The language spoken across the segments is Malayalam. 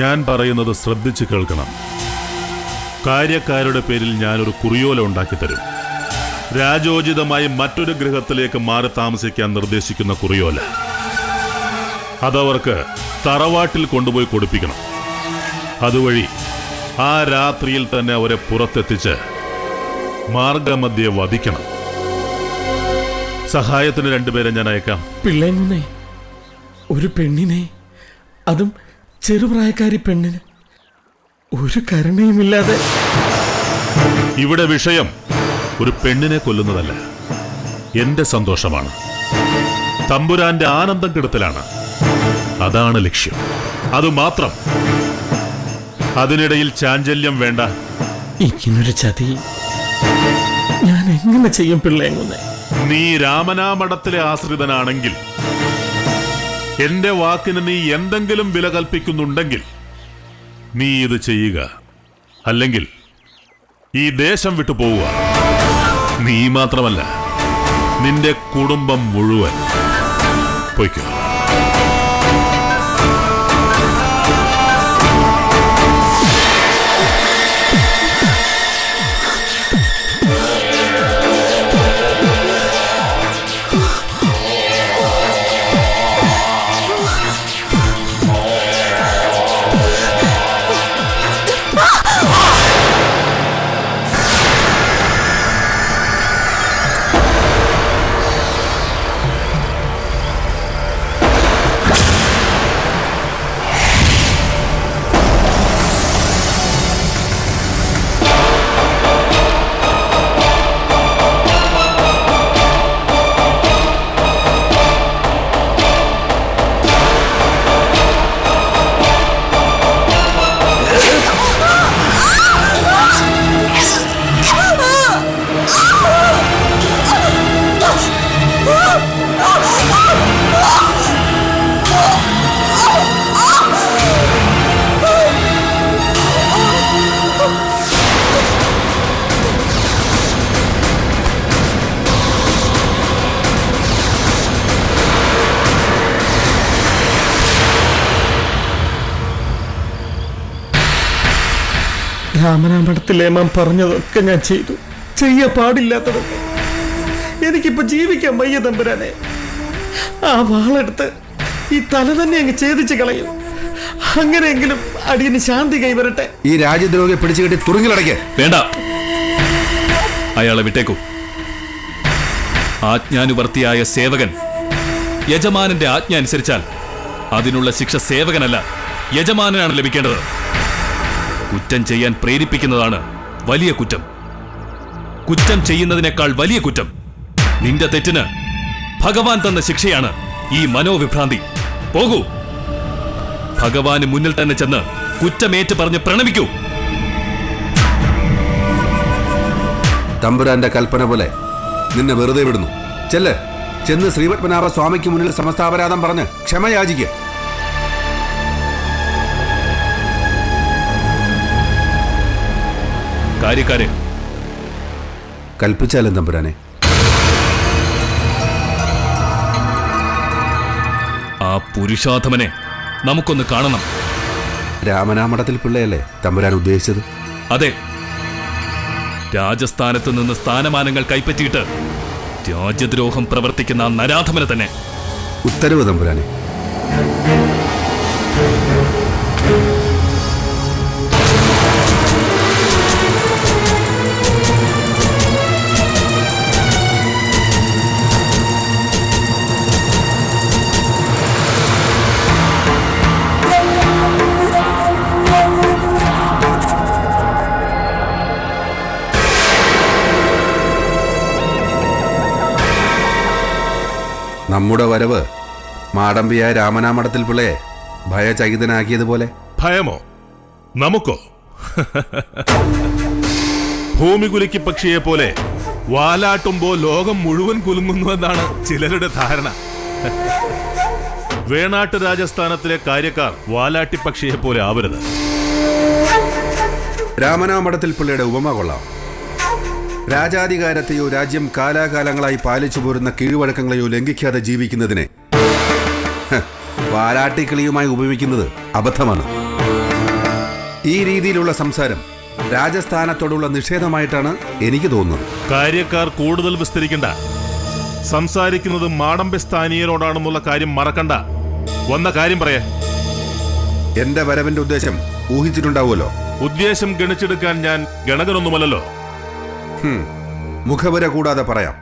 ഞാൻ പറയുന്നത് ശ്രദ്ധിച്ചു കേൾക്കണം. കാര്യക്കാരുടെ പേരിൽ ഞാനൊരു കുറിയോല ഉണ്ടാക്കി തരും. രാജോചിതമായി മറ്റൊരു ഗൃഹത്തിലേക്ക് മാറി താമസിക്കാൻ നിർദ്ദേശിക്കുന്ന കുറിയോല. അതവർക്ക് തറവാട്ടിൽ കൊണ്ടുപോയി കൊടുപ്പിക്കണം. അതുവഴി ആ രാത്രിയിൽ തന്നെ അവരെ പുറത്തെത്തിച്ച് മാർഗമധ്യെ വധിക്കണം. സഹായത്തിന് രണ്ടുപേരെ ഞാൻ അയക്കാം. പിള്ളേനെ ഒരു പെണ്ണിനെ അതും ചെറുപ്രായക്കാരി പെണ്ണിന് ഒരു കരുണയുമില്ലാതെ ഇവിടെ വിഷയം ഒരു പെണ്ണിനെ കൊല്ലുന്നതല്ല. എന്റെ സന്തോഷമാണ്. തമ്പുരാന്റെ ആനന്ദം കെടുത്തലാണ്. അതാണ് ലക്ഷ്യം. അതുമാത്രം. അതിനിടയിൽ ചാഞ്ചല്യം വേണ്ട. ഇങ്ങനൊരു ചതി ഞാൻ എങ്ങനെ ചെയ്യും പിള്ളേങ്ങുന്നേ? നീ രാമനാമഠത്തിലെ ആശ്രിതനാണെങ്കിൽ എന്റെ വാക്കിന് നീ എന്തെങ്കിലും വില കൽപ്പിക്കുന്നുണ്ടെങ്കിൽ നീ ഇത് ചെയ്യുക. അല്ലെങ്കിൽ ഈ ദേശം വിട്ടു പോവുക. നീ മാത്രമല്ല നിന്റെ കുടുംബം മുഴുവൻ പൊയ്ക്കോ. രാമനാമഠത്തിലേമാൻ പറഞ്ഞതൊക്കെ ഞാൻ ചെയ്തു. ചെയ്യാൻ പാടില്ലാത്തതൊക്കെ. എനിക്കിപ്പോ ജീവിക്കാൻ വയ്യ തമ്പുരാനെ. ആ വാളെടുത്ത് ഈ തല തന്നെ അങ്ങ് ഛേദിച്ച് കളയും. അങ്ങനെയെങ്കിലും അടിയന് ശാന്തി കൈവരട്ടെ. ഈ രാജ്യദ്രോഹിയെ പിടിച്ചു കെട്ടി തുറങ്ങിലടയ്ക്ക് വേണ്ട. അയാളെ വിട്ടേക്കൂ. ആജ്ഞാനുവർത്തിയായ സേവകൻ യജമാനന്റെ ആജ്ഞ അനുസരിച്ചാൽ അതിനുള്ള ശിക്ഷ സേവകനല്ല യജമാനനാണ് ലഭിക്കേണ്ടത്. കുറ്റം ചെയ്യാൻ പ്രേരിപ്പിക്കുന്നതാണ് വലിയ കുറ്റം. കുറ്റം ചെയ്യുന്നതിനേക്കാൾ വലിയ കുറ്റം. നിന്റെ തെറ്റിന് ഭഗവാൻ തന്ന ശിക്ഷയാണ് ഈ മനോവിഭ്രാന്തി. പോകൂ. ഭഗവാന് മുന്നിൽ തന്നെ ചെന്ന് കുറ്റമേറ്റ് പറഞ്ഞ് പ്രണമിക്കൂ. തമ്പുരാന്റെ കൽപ്പന പോലെ നിന്നെ വെറുതെ വിടുന്നു. ചെല്ല്. ചെന്ന് ശ്രീപത്മനാഭ സ്വാമിക്ക് മുന്നിൽ സമസ്താപരാധം പറഞ്ഞ് ക്ഷമ യാചിക്കുക കാര്യക്കാരെ. കൽപ്പിച്ചാലും തമ്പുരാനെ. ആ പുരുഷാധമനെ നമുക്കൊന്ന് കാണണം. രാമനാമഠത്തിൽ പിള്ളയല്ലേ തമ്പുരാൻ ഉദ്ദേശിച്ചത്? അതെ. രാജസ്ഥാനത്ത് നിന്ന് സ്ഥാനമാനങ്ങൾ കൈപ്പറ്റിയിട്ട് രാജ്യദ്രോഹം പ്രവർത്തിക്കുന്ന നരാധമനെ തന്നെ. ഉത്തരവ് തമ്പുരാനെ. നമ്മുടെ വരവ് മാടമ്പിയായ രാമനാമഠത്തിൽ പിള്ളയെ ഭയചകിതനാക്കിയതുപോലെ. ഭയമോ? നമുക്കോ? ഭൂമി കുലിക്ക് പക്ഷിയെ പോലെ വാലാട്ടുമ്പോ ലോകം മുഴുവൻ കുലുങ്ങുന്നുവെന്നാണ് ചിലരുടെ ധാരണ. വേണാട്ട് രാജസ്ഥാനത്തിലെ കാര്യക്കാർ വാലാട്ടി പക്ഷിയെ പോലെ ആവരുത്. രാമനാമഠത്തിൽ പിള്ളയുടെ ഉപമ കൊള്ളാം. രാജാധികാരത്തെയോ രാജ്യം കാലാകാലങ്ങളായി പാലിച്ചു പോരുന്ന കീഴ്വഴക്കങ്ങളെയോ ലംഘിക്കാതെ ജീവിക്കുന്നതിനെ. വാലാട്ടിക്കിളിയുമായി ഉപയോഗിക്കുന്നത് അബദ്ധമാണ്. ഈ രീതിയിലുള്ള സംസാരം രാജസ്ഥാനത്തോടുള്ള നിഷേധമായിട്ടാണ് എനിക്ക് തോന്നുന്നത്. കാര്യക്കാർ കൂടുതൽ വിസ്തരിക്കണ്ട. സംസാരിക്കുന്നത് മാടമ്പി സ്ഥാനീയരോടാണെന്നുള്ള കാര്യം മറക്കണ്ട. വന്ന കാര്യം പറയാ. എന്റെ വരവിന്റെ ഉദ്ദേശം ഊഹിച്ചിട്ടുണ്ടാവുമല്ലോ. ഉദ്ദേശം ഗണിച്ചെടുക്കാൻ ഞാൻ ഗണകനൊന്നുമല്ലല്ലോ. ഹും, മുഖവര കൂടാതെ പറയാം.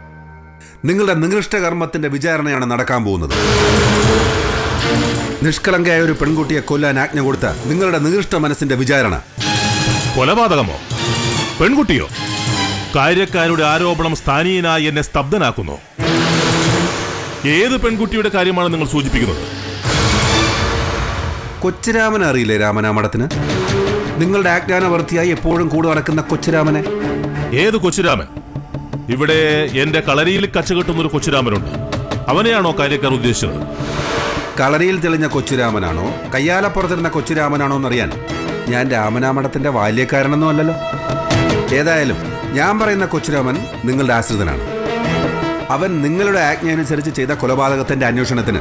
നിങ്ങളുടെ നികൃഷ്ട കർമ്മത്തിന്റെ വിചാരണയാണ് നടക്കാൻ പോകുന്നത്. നിഷ്കളങ്കയായ ഒരു പെൺകുട്ടിയെ കൊല്ലാൻ ആജ്ഞ കൊടുത്ത നിങ്ങളുടെ നികൃഷ്ട മനസ്സിന്റെ വിചാരണ. കൊലപാതകമോ? പെൺകുട്ടിയോ? കാര്യക്കാരുടെ ആരോപണം സ്ഥാനീയനായി എന്നെ സ്തബ്ധനാക്കുന്നു. ഏത് പെൺകുട്ടിയുടെ കാര്യമാണ് നിങ്ങൾ സൂചിപ്പിക്കുന്നത്? കൊച്ചുരാമൻ അറിയില്ലേ രാമനാമടത്തിന് നിങ്ങളുടെ ആജ്ഞാനവർത്തിയായി എപ്പോഴും കൂടെ നടക്കുന്ന കൊച്ചുരാമനെ? ഏത് കൊച്ചുരാമൻ? ഇവിടെ എന്റെ കളരിയിൽ കച്ചകെട്ടുന്ന ഒരു കൊച്ചുരാമനുണ്ട്. അവനെയാണോ കാര്യക്കാർ ഉദ്ദേശിച്ചത്? കളരിയിൽ തെളിഞ്ഞ കൊച്ചുരാമനാണോ? കയ്യാലപ്പുറത്തിരുന്ന കൊച്ചുരാമനാണോ എന്നറിയാൻ ഞാൻ രാമനാമടത്തിന്റെ ബാല്യക്കാരനൊന്നും അല്ലല്ലോ. ഏതായാലും ഞാൻ പറയുന്ന കൊച്ചുരാമൻ നിങ്ങളുടെ ആശ്രിതനാണ്. അവൻ നിങ്ങളുടെ ആജ്ഞ അനുസരിച്ച് ചെയ്ത കൊലപാതകത്തിന്റെ അന്വേഷണത്തിന്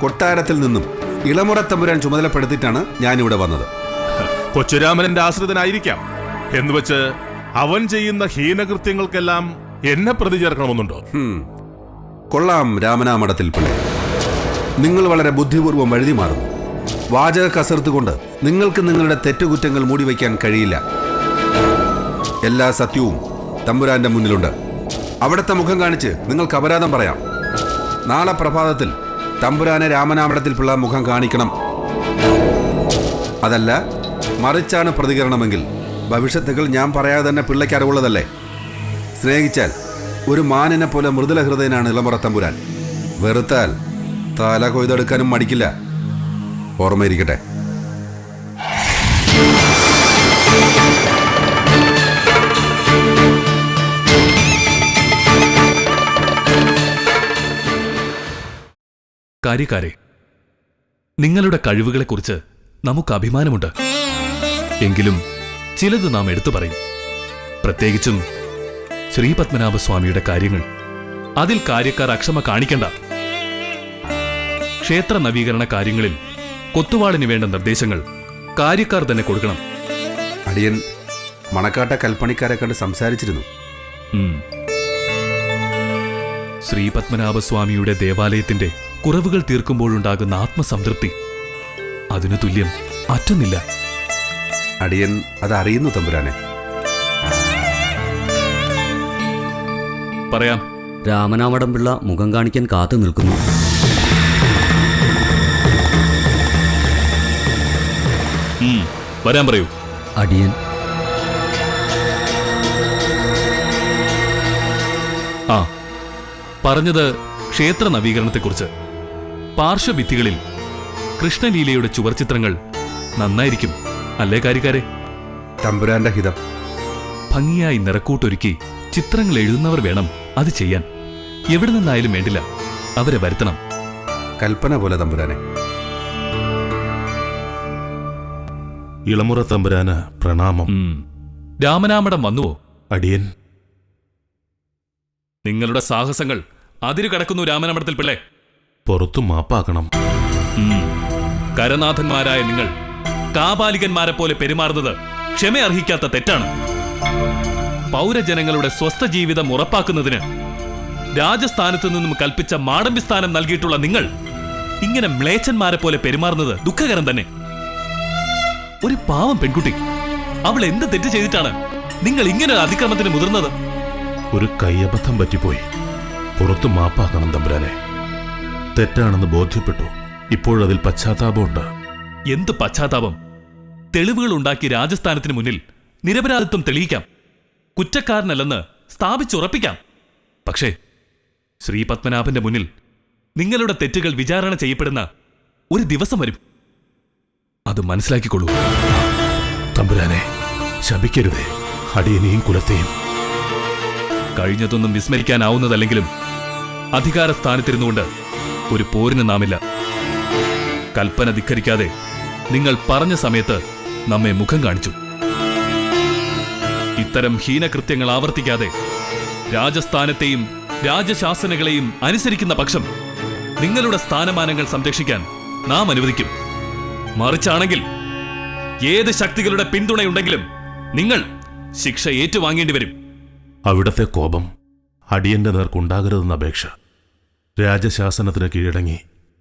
കൊട്ടാരത്തിൽ നിന്നും ഇളമുറ തമ്പുരാൻ ചുമതലപ്പെടുത്തിയിട്ടാണ് ഞാനിവിടെ വന്നത്. കൊച്ചുരാമൻ എന്റെ ആശ്രിതനായിരിക്കാം. എന്നുവെച്ച് അവൻ ചെയ്യുന്ന ഹീനകൃത്യങ്ങൾക്കെല്ലാം എന്നെ പ്രതി ചേർക്കണമെന്നുണ്ടോ കൊള്ളാം രാമനാമടത്തിൽ പിള്ളേ. നിങ്ങൾ വളരെ ബുദ്ധിപൂർവം വഴുതി മാറുന്നു. വാചക കസർത്ത് കൊണ്ട് നിങ്ങൾക്ക് നിങ്ങളുടെ തെറ്റുകുറ്റങ്ങൾ മൂടിവെക്കാൻ കഴിയില്ല. എല്ലാ സത്യവും തമ്പുരാന്റെ മുന്നിലുണ്ട്. അവിടുത്തെ മുഖം കാണിച്ച് നിങ്ങൾക്ക് അപരാധം പറയാം. നാളെ പ്രഭാതത്തിൽ തമ്പുരാനെ രാമനാമടത്തിൽ പിള്ള മുഖം കാണിക്കണം. അതല്ല മറിച്ചാണ് പ്രതികരണമെങ്കിൽ ഭവിഷ്യത്തുകൾ ഞാൻ പറയാതെ തന്നെ പിള്ളയ്ക്ക് അറിവുള്ളതല്ലേ? സ്നേഹിച്ചാൽ ഒരു മാനിനെ പോലെ മൃദുല ഹൃദയനാണ് ഇളമുറ തമ്പുരാൻ. വെറുത്താൽ തല കൊയ്തെടുക്കാനും മടിക്കില്ല. ഓർമ്മയിരിക്കട്ടെ. കാര്യക്കാരെ നിങ്ങളുടെ കഴിവുകളെക്കുറിച്ച് നമുക്ക് അഭിമാനമുണ്ട്. എങ്കിലും ചിലത് നാം എടുത്തു പറയും. പ്രത്യേകിച്ചും ശ്രീപത്മനാഭസ്വാമിയുടെ കാര്യങ്ങൾ. അതിൽ കാര്യക്കാർ അക്ഷമ കാണിക്കണ്ട. ക്ഷേത്ര നവീകരണ കാര്യങ്ങളിൽ കൊത്തുവാളിന് വേണ്ട നിർദ്ദേശങ്ങൾ കാര്യക്കാർ തന്നെ കൊടുക്കണം. അടിയൻ മണക്കാട്ട കൽപ്പണിക്കാരെ കണ്ട് സംസാരിച്ചിരുന്നു. ശ്രീപത്മനാഭസ്വാമിയുടെ ദേവാലയത്തിന്റെ കുറവുകൾ തീർക്കുമ്പോഴുണ്ടാകുന്ന ആത്മസംതൃപ്തി അതിനു തുല്യം മറ്റൊന്നില്ല അടിയൻ അതറിയുന്നു അറിയുന്നു തമ്പുരാനെ. പറയാം. രാമനാമടം പിള്ള മുഖം കാണിക്കാൻ കാത്തു നിൽക്കുന്നു. ഉം. വരാൻ പറയൂ. അടിയൻ. ആ പറഞ്ഞത് ക്ഷേത്ര നവീകരണത്തെക്കുറിച്ച്. പാർശ്വഭിത്തികളിൽ കൃഷ്ണലീലയുടെ ചുവർച്ചിത്രങ്ങൾ നന്നായിരിക്കും. അല്ലേ കാര്യക്കാരെ? തമ്പുരാന്റെ ഹിതം. ഭംഗിയായി നിറക്കൂട്ടൊരുക്കി ചിത്രങ്ങൾ എഴുതുന്നവർ വേണം അത് ചെയ്യാൻ. എവിടെ നിന്നായാലും വേണ്ടില്ല. അവരെ വരുത്തണം. കൽപ്പന പോലെ തമ്പുരാനെ. ഇളമുറ തമ്പുരാന് പ്രണാമം. രാമനാമടം വന്നുവോ? അടിയൻ. നിങ്ങളുടെ സാഹസങ്ങൾ അതിരു കടക്കുന്നു രാമനാമടത്തിൽ പിള്ളേ. പുറത്തു മാപ്പാക്കണം. കരനാഥന്മാരായ നിങ്ങൾ കാപാലികന്മാരെ പോലെ പെരുമാറുന്നത് ക്ഷമ അർഹിക്കാത്ത തെറ്റാണ്. പൗരജനങ്ങളുടെ സ്വസ്ഥ ജീവിതം ഉറപ്പാക്കുന്നതിന് രാജസ്ഥാനത്ത് നിന്നും കൽപ്പിച്ച മാടമ്പി സ്ഥാനം നൽകിയിട്ടുള്ള നിങ്ങൾ ഇങ്ങനെ മ്ലേച്ഛന്മാരെ പോലെ പെരുമാറുന്നത് ദുഃഖകരം തന്നെ. ഒരു പാവം പെൺകുട്ടി അവൾ എന്ത് തെറ്റ് ചെയ്തിട്ടാണ് നിങ്ങൾ ഇങ്ങനെ ഒരു അതിക്രമത്തിന് മുതിർന്നത്? ഒരു കയ്യബദ്ധം പറ്റിപ്പോയി. പുറത്തു മാപ്പാക്കണം തമ്പുരാനെ. തെറ്റാണെന്ന് ബോധ്യപ്പെട്ടു. ഇപ്പോഴതിൽ പശ്ചാത്താപമുണ്ട്. എന്ത് പശ്ചാത്താപം? തെളിവുകൾ ഉണ്ടാക്കി രാജസ്ഥാനത്തിന് മുന്നിൽ നിരപരാധിത്വം തെളിയിക്കാം. കുറ്റക്കാരനല്ലെന്ന് സ്ഥാപിച്ചുറപ്പിക്കാം. പക്ഷേ ശ്രീ പത്മനാഭന്റെ മുന്നിൽ നിങ്ങളുടെ തെറ്റുകൾ വിചാരണ ചെയ്യപ്പെടുന്ന ഒരു ദിവസം വരും. അത് മനസ്സിലാക്കിക്കൊള്ളൂ. തമ്പുരാനെ ശപിക്കരുതേ. അടിയനെയും കുലത്തെയും. കഴിഞ്ഞതൊന്നും വിസ്മരിക്കാനാവുന്നതല്ലെങ്കിലും അധികാര സ്ഥാനത്തിരുന്നുകൊണ്ട് ഒരു പോരിന് നാമില്ല. കൽപ്പന ധിക്കരിക്കാതെ നിങ്ങൾ പറഞ്ഞ സമയത്ത് നമ്മെ മുഖം കാണിച്ചു. ഇത്തരം ഹീനകൃത്യങ്ങൾ ആവർത്തിക്കാതെ രാജസ്ഥാനത്തെയും രാജശാസനകളെയും അനുസരിക്കുന്ന പക്ഷം നിങ്ങളുടെ സ്ഥാനമാനങ്ങൾ സംരക്ഷിക്കാൻ നാം അനുവദിക്കും. മറിച്ചാണെങ്കിൽ ഏത് ശക്തികളുടെ പിന്തുണയുണ്ടെങ്കിലും നിങ്ങൾ ശിക്ഷ ഏറ്റുവാങ്ങേണ്ടി വരും. അവിടത്തെ കോപം അടിയന്റെ നേർക്കുണ്ടാകരുതെന്ന അപേക്ഷ രാജശാസനത്തിന് കീഴടങ്ങി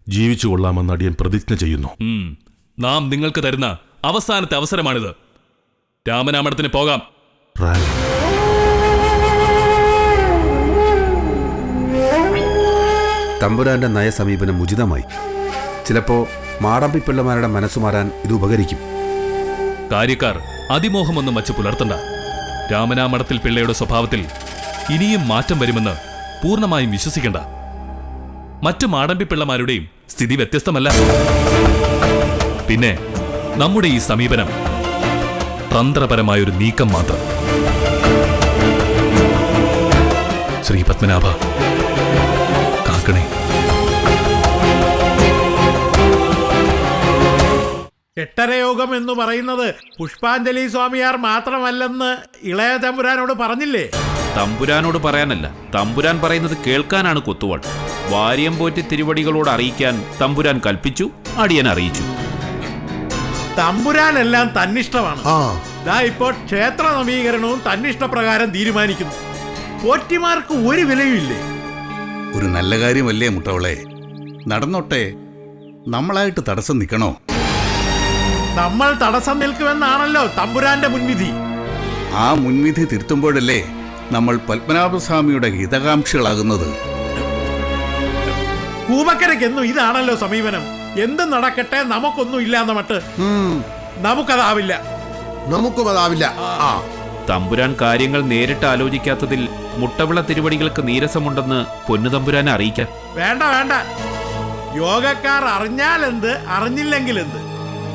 ജീവിച്ചു കൊള്ളാമെന്ന് അടിയൻ പ്രതിജ്ഞ ചെയ്യുന്നു. നാം നിങ്ങൾക്ക് തരുന്ന അവസാനത്തെ അവസരമാണിത്. രാമനാമടത്തിന് പോകാം. തമ്പുരാന്റെ നയസമീപനം ഉചിതമായി. ചിലപ്പോ മാടമ്പിപ്പിള്ളമാരുടെ മനസ്സു മാറാൻ ഇത് ഉപകരിക്കും. കാര്യക്കാർ അതിമോഹമൊന്നും വച്ച് പുലർത്തണ്ട. രാമനാമടത്തിൽ പിള്ളയുടെ സ്വഭാവത്തിൽ ഇനിയും മാറ്റം വരുമെന്ന് പൂർണമായും വിശ്വസിക്കണ്ട. മറ്റു മാടമ്പി പിള്ളമാരുടെയും സ്ഥിതി വ്യത്യസ്തമല്ല. പിന്നെ നമ്മുടെ ഈ സമീപനം തന്ത്രപരമായൊരു നീക്കം മാത്രം. ശ്രീ പത്മനാഭ കാക്കണേ. എട്ടരയോഗം എന്ന് പറയുന്നത് പുഷ്പാഞ്ജലി സ്വാമിയാർ മാത്രമല്ലെന്ന് ഇളയ തമ്പുരാനോട് പറഞ്ഞില്ലേ? തമ്പുരാനോട് പറയാനല്ല. തമ്പുരാൻ പറയുന്നത് കേൾക്കാനാണ് കൊത്തുവാൾ. വാര്യം പോറ്റി തിരുവടികളോട് അറിയിക്കാൻ തമ്പുരാൻ കൽപ്പിച്ചു അടിയൻ അറിയിച്ചു. തമ്പുരാനെല്ലാം തന്നിഷ്ടമാണ്. ദാ ഇപ്പോൾ ക്ഷേത്ര നവീകരണവും തന്നിഷ്ടപ്രകാരം തീരുമാനിക്കുന്നു. പോറ്റിമാർക്ക് ഒരു വിലയുമില്ലേ ഒരു നല്ല കാര്യമല്ലേ മുട്ടവളെ? നടന്നോട്ടെ നമ്മളായിട്ട് തടസ്സം നിൽക്കണോ? നമ്മൾ തടസ്സം നിൽക്കുമെന്നാണല്ലോ തമ്പുരാന്റെ മുൻവിധി. ആ മുൻവിധി തിരുത്തുമ്പോഴല്ലേ നമ്മൾ പത്മനാഭസ്വാമിയുടെ ഹിതകാംക്ഷികളാകുന്നത്. കൂപക്കരയ്ക്കെന്നും ഇതാണല്ലോ സമീപനം. എന്ത് നടക്കട്ടെ നമുക്കൊന്നും ഇല്ലാന്ന മട്ട് നമുക്കതാവില്ല. നമുക്കും അതാവില്ല ആ. തമ്പുരാൻ കാര്യങ്ങൾ നേരിട്ട് ആലോചിക്കാത്തതിൽ മുട്ടവിള തിരുവടികൾക്ക് നീരസമുണ്ടെന്ന് പൊന്നു തമ്പുരാനെ അറിയിക്കാൻ വേണ്ട വേണ്ട. യോഗക്കാർ അറിഞ്ഞാൽ എന്ത്? അറിഞ്ഞില്ലെങ്കിൽ എന്ത്?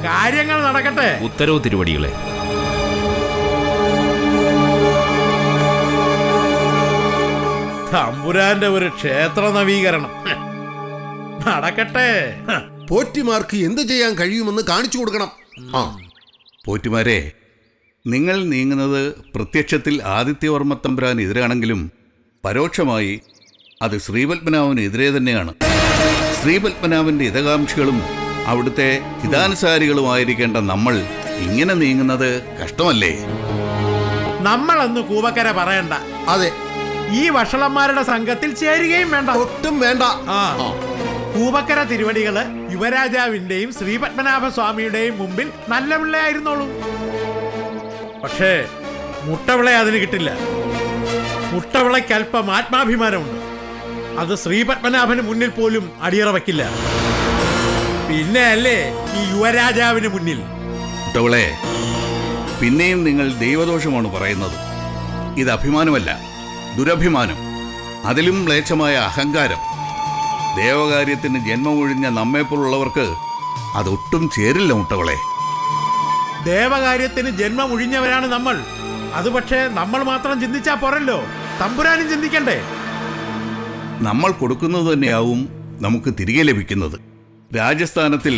കാര്യങ്ങൾ നടക്കട്ടെ. ഉത്തരവ് തിരുവടികളെ. തമ്പുരാന്റെ ഒരു ക്ഷേത്ര നവീകരണം. നടക്കട്ടെ. പോറ്റിമാർക്ക് എന്ത് ചെയ്യാൻ കഴിയുമെന്ന് കാണിച്ചു കൊടുക്കണം. ആ. പോറ്റിമാരെ നിങ്ങൾ നീങ്ങുന്നത് പ്രത്യക്ഷത്തിൽ ആദിത്യവർമ്മ തമ്പുരാൻ എതിരാണെങ്കിലും പരോക്ഷമായി അത് ശ്രീപത്മനാഭന് എതിരെ തന്നെയാണ്. ശ്രീപത്മനാഭന്റെ ഹിതകാംക്ഷികളും അവിടുത്തെ ഹിതാനുസാരികളുമായിരിക്കേണ്ട നമ്മൾ ഇങ്ങനെ നീങ്ങുന്നത് കഷ്ടമല്ലേ? നമ്മളന്ന് കൂവക്കര പറയണ്ട. അതെ. ഈ വഷളന്മാരുടെ സംഘത്തിൽ ചേരുകയും വേണ്ട. ഒട്ടും വേണ്ട. ആ. കൂവക്കര തിരുവടികൾ യുവരാജാവിന്റെയും ശ്രീപത്മനാഭസ്വാമിയുടെയും മുമ്പിൽ നല്ല പിള്ളയായിരുന്നോളൂ. പക്ഷേ മുട്ടവിളെ അതിന് കിട്ടില്ല. മുട്ടവിളയ്ക്ക് അല്പം ആത്മാഭിമാനമുണ്ട്. അത് ശ്രീപത്മനാഭന് മുന്നിൽ പോലും അടിയറ വയ്ക്കില്ല. പിന്നെ അല്ലേ ഈ യുവരാജാവിന് മുന്നിൽ? മുട്ടവിളെ പിന്നെയും നിങ്ങൾ ദൈവദോഷമാണ് പറയുന്നത്. ഇത് അഭിമാനമല്ല ദുരഭിമാനം. അതിലും മ്ലേച്ഛമായ അഹങ്കാരം. ദേവകാര്യത്തിന് ജന്മമൊഴിഞ്ഞ നമ്മെപ്പോലുള്ളവർക്ക് അതൊട്ടും ചേരില്ല മുട്ടവളെ. ദേവകാര്യത്തിന് ജന്മം ഒഴിഞ്ഞവരാണ് നമ്മൾ. അത് പക്ഷേ നമ്മൾ മാത്രം ചിന്തിച്ചാ പോരല്ലോ. തമ്പുരാനും ചിന്തിക്കണ്ടേ? നമ്മൾ കൊടുക്കുന്നത് തന്നെയാവും നമുക്ക് തിരികെ ലഭിക്കുന്നത്. രാജസ്ഥാനത്തിൽ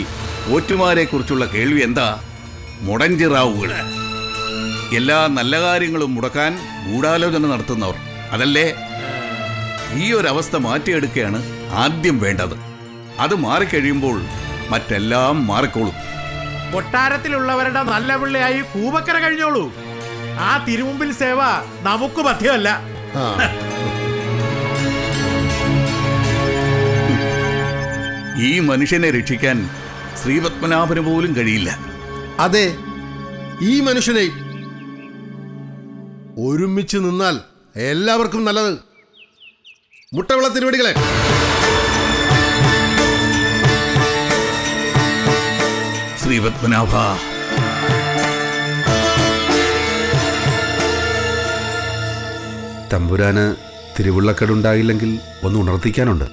പോറ്റുമാരെക്കുറിച്ചുള്ള കേൾവി എന്താ? മുടഞ്ചിറാവുകൾ. എല്ലാ നല്ല കാര്യങ്ങളും മുടക്കാൻ ഗൂഢാലോചന നടത്തുന്നവർ. അതല്ലേ? ഈ ഒരു അവസ്ഥ മാറ്റിയെടുക്കുകയാണ് ആദ്യം വേണ്ടത്. അത് മാറിക്കഴിയുമ്പോൾ മറ്റെല്ലാം മാറിക്കോളും. കൊട്ടാരത്തിലുള്ളവരുടെ നല്ല പിള്ളയായി കൂപക്കര കഴിഞ്ഞോളൂ. ആ തിരുമുമ്പിൽ സേവ നമുക്ക് പഥ്യമല്ല ഈ മനുഷ്യനെ രക്ഷിക്കാൻ ശ്രീപത്മനാഭന് പോലും കഴിയില്ല. അതെ ഈ മനുഷ്യനെ ഒരുമിച്ച് നിന്നാൽ എല്ലാവർക്കും നല്ലത്. മുട്ടവിള തിരുവടികളെ. ശ്രീപത്മനാഭ. തമ്പുരാന് തിരുവുള്ളക്കടുണ്ടായില്ലെങ്കിൽ ഒന്ന് ഉണർത്തിക്കാനുണ്ട്.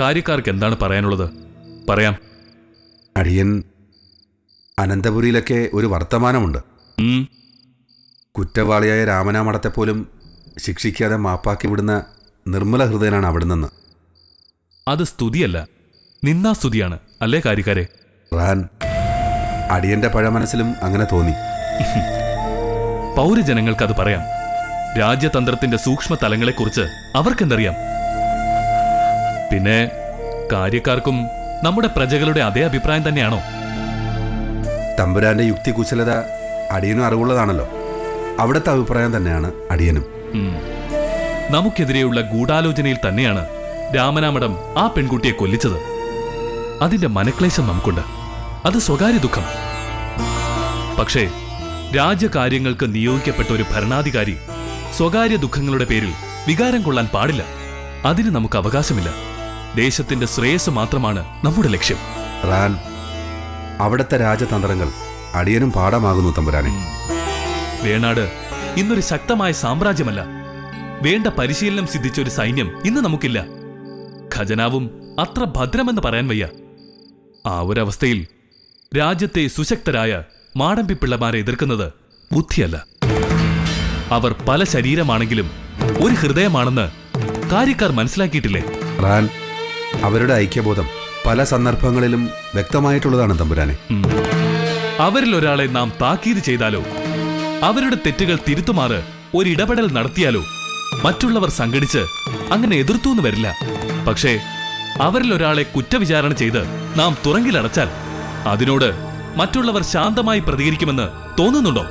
കാര്യക്കാർക്ക് എന്താണ് പറയാനുള്ളത്? പറയാം. അടിയൻ അനന്തപുരിയിലൊക്കെ ഒരു വർത്തമാനമുണ്ട്. കുറ്റവാളിയായ രാമനാമടത്തെപ്പോലും ശിക്ഷിക്കാതെ മാപ്പാക്കി വിടുന്ന നിർമ്മല ഹൃദയനാണ് അവിടെ നിന്ന് അത് സ്തുതിയല്ല. നിന്നാസ്തുതിയാണ് അല്ലേ കാര്യക്കാരെ? റാൻ അടിയന്റെ പഴമനസ്സിലും അങ്ങനെ തോന്നി. പൗരജനങ്ങൾക്ക് അത് പറയാം. രാജ്യതന്ത്രത്തിന്റെ സൂക്ഷ്മ തലങ്ങളെക്കുറിച്ച് അവർക്കെന്തറിയാം? പിന്നെ കാര്യക്കാർക്കും നമ്മുടെ പ്രജകളുടെ അതേ അഭിപ്രായം തന്നെയാണോ? തമ്പുരാന്റെ യുക്തി കുശലത അടിയനും അറിവുള്ളതാണല്ലോ. അവിടുത്തെ അഭിപ്രായം തന്നെയാണ് അടിയനും. നമുക്കെതിരെയുള്ള ഗൂഢാലോചനയിൽ തന്നെയാണ് രാമനാമടം ആ പെൺകുട്ടിയെ കൊല്ലിച്ചത്. അതിന്റെ മനക്ലേശം നമുക്കുണ്ട്. അത് സ്വകാര്യ ദുഃഖം. പക്ഷേ രാജ്യകാര്യങ്ങൾക്ക് നിയോഗിക്കപ്പെട്ട ഒരു ഭരണാധികാരി സ്വകാര്യ ദുഃഖങ്ങളുടെ പേരിൽ വികാരം കൊള്ളാൻ പാടില്ല. അതിന് നമുക്ക് അവകാശമില്ല. ദേശത്തിന്റെ ശ്രേയസ് മാത്രമാണ് നമ്മുടെ ലക്ഷ്യം. റാൻ അവിടുത്തെ രാജതന്ത്രങ്ങൾ അടിയനും പാഠമാകുന്നു തമ്പുരാനെ. വേണാട് ഇന്നൊരു ശക്തമായ സാമ്രാജ്യമല്ല. വേണ്ട പരിശീലനം സിദ്ധിച്ച ഒരു സൈന്യം ഇന്ന് നമുക്കില്ല. ഖജനാവും അത്ര ഭദ്രമെന്ന് പറയാൻ വയ്യ. ആ ഒരവസ്ഥയിൽ രാജ്യത്തെ സുശക്തരായ മാടമ്പിപ്പിള്ളമാരെ എതിർക്കുന്നത് ബുദ്ധിയല്ല. അവർ പല ശരീരമാണെങ്കിലും ഒരു ഹൃദയമാണെന്ന് കാര്യക്കാർ മനസ്സിലാക്കിയിട്ടില്ലേ? റാൻ അവരുടെ ഐക്യബോധം പല സന്ദർഭങ്ങളിലും വ്യക്തമായിട്ടുള്ളതാണ് തമ്പുരാനെ. അവരിൽ ഒരാളെ നാം താക്കീത് ചെയ്താലോ? അവരുടെ തെറ്റുകൾ തിരുത്തുമാറ് ഒരിടപെടൽ നടത്തിയാലോ? മറ്റുള്ളവർ സംഘടിച്ച് അങ്ങനെ എതിർത്തൂന്ന് വരില്ല. പക്ഷേ അവരിൽ ഒരാളെ കുറ്റവിചാരണ ചെയ്ത് നാം തുറങ്കിലടച്ചാൽ അതിനോട് മറ്റുള്ളവർ ശാന്തമായി പ്രതികരിക്കുമെന്ന് തോന്നുന്നുണ്ടോ?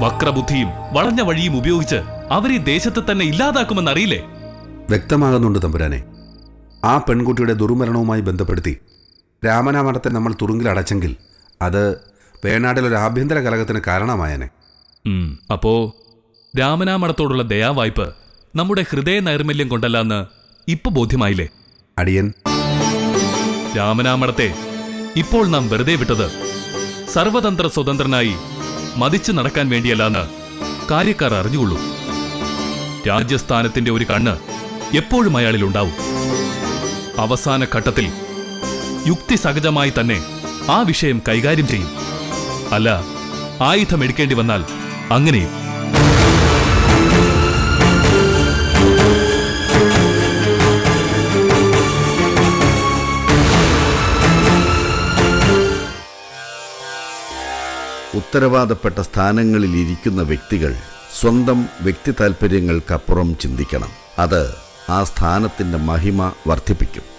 വക്രബുദ്ധിയും വളഞ്ഞ വഴിയും ഉപയോഗിച്ച് അവരെ ദേശത്തെ തന്നെ ഇല്ലാതാക്കുമെന്നറിയില്ലേ വ്യക്തമാകുന്നുണ്ട് തമ്പുരാനെ. ആ പെൺകുട്ടിയുടെ ദുർമരണവുമായി ബന്ധപ്പെടുത്തി രാമനാമഠത്തെ നമ്മൾ തുറുങ്കിൽ അടച്ചെങ്കിൽ അത് വേണാടിൽ ഒരു ആഭ്യന്തര കലകത്തിന് കാരണമായനെ. അപ്പോ രാമനാമടത്തോടുള്ള ദയാവായ്പ് നമ്മുടെ ഹൃദയ നൈർമല്യം കൊണ്ടല്ലാന്ന് ഇപ്പൊ ബോധ്യമായില്ലേ? അടിയൻ. രാമനാമടത്തെ ഇപ്പോൾ നാം വെറുതെ വിട്ടത് സർവതന്ത്ര സ്വതന്ത്രനായി മതിച്ചു നടക്കാൻ വേണ്ടിയല്ലാന്ന് കാര്യക്കാർ അറിഞ്ഞുകൊള്ളൂ. രാജ്യസ്ഥാനത്തിന്റെ ഒരു കണ്ണ് എപ്പോഴും അയാളിൽ ഉണ്ടാവും. അവസാന ഘട്ടത്തിൽ യുക്തിസഹജമായി തന്നെ ആ വിഷയം കൈകാര്യം ചെയ്യും. അല്ല ആയുധമെടുക്കേണ്ടി വന്നാൽ അങ്ങനെയും. ഉത്തരവാദപ്പെട്ട സ്ഥാനങ്ങളിൽ ഇരിക്കുന്ന വ്യക്തികൾ സ്വന്തം വ്യക്തി താൽപ്പര്യങ്ങൾക്കപ്പുറം ചിന്തിക്കണം. അത് ആ സ്ഥാനത്തിന്റെ മഹിമ വർദ്ധിപ്പിക്കും.